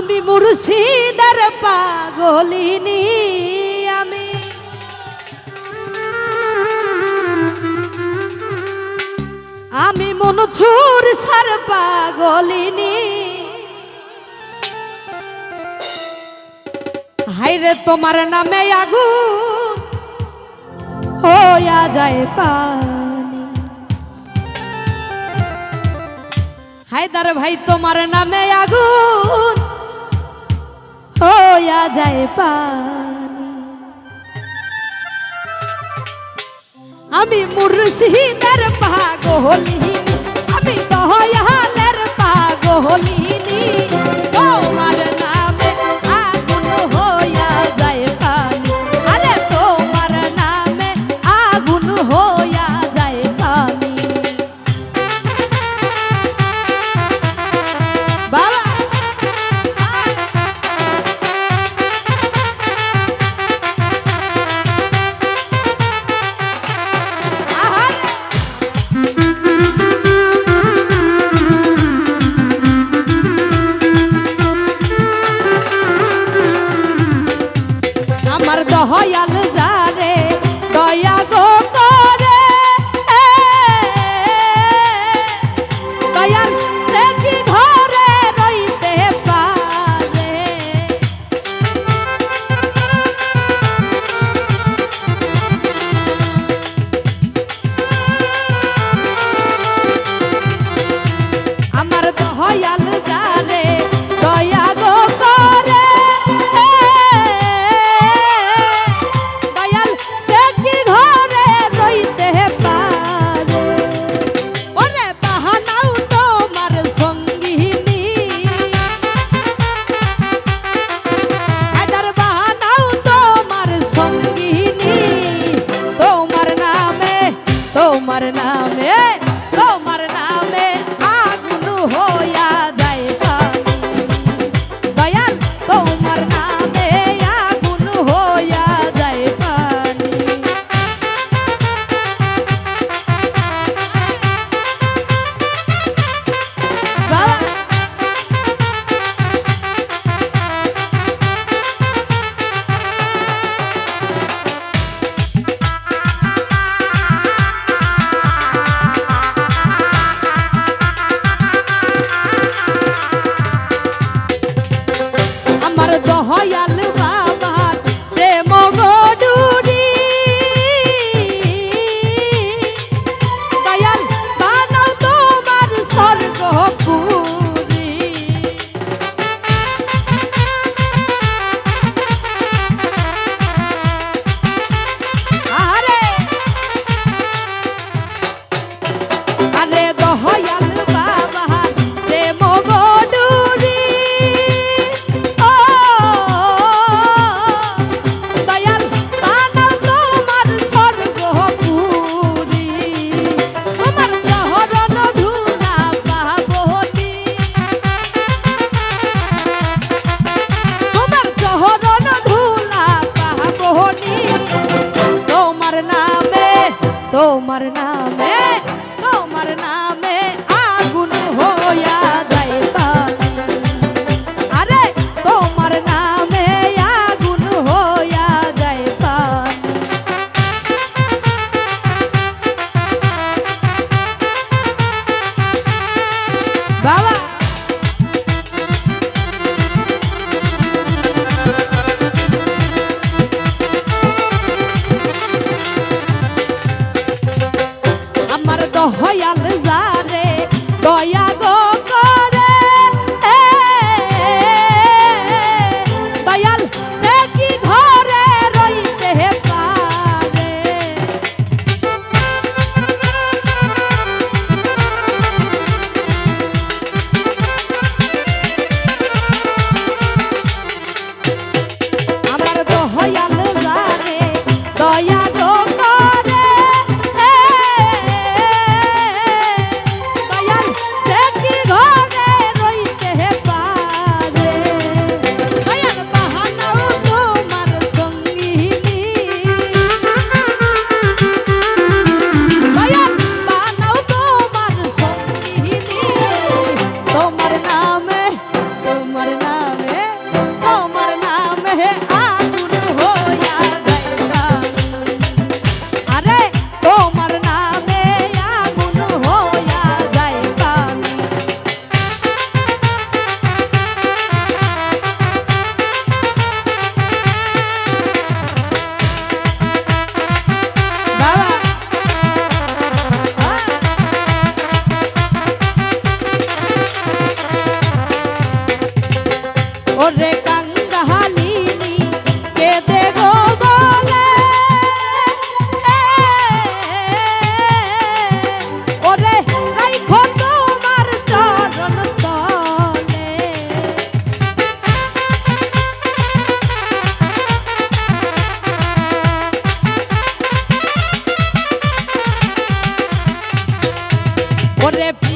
আমি মুর্শিদার পাগলিনি আমি। আমি মনছুর সার পাগলিনি হাইরে তোমার নামে আগু হইয়া যায় পানি। হায়দার ভাই, তোমার নামে আগুন খোয়া যায় পানি। আমি মুর্শিদের পাগলিনী আমি দহয়ালের পাগলিনী the high बाबा अमर तो हो यार दया por.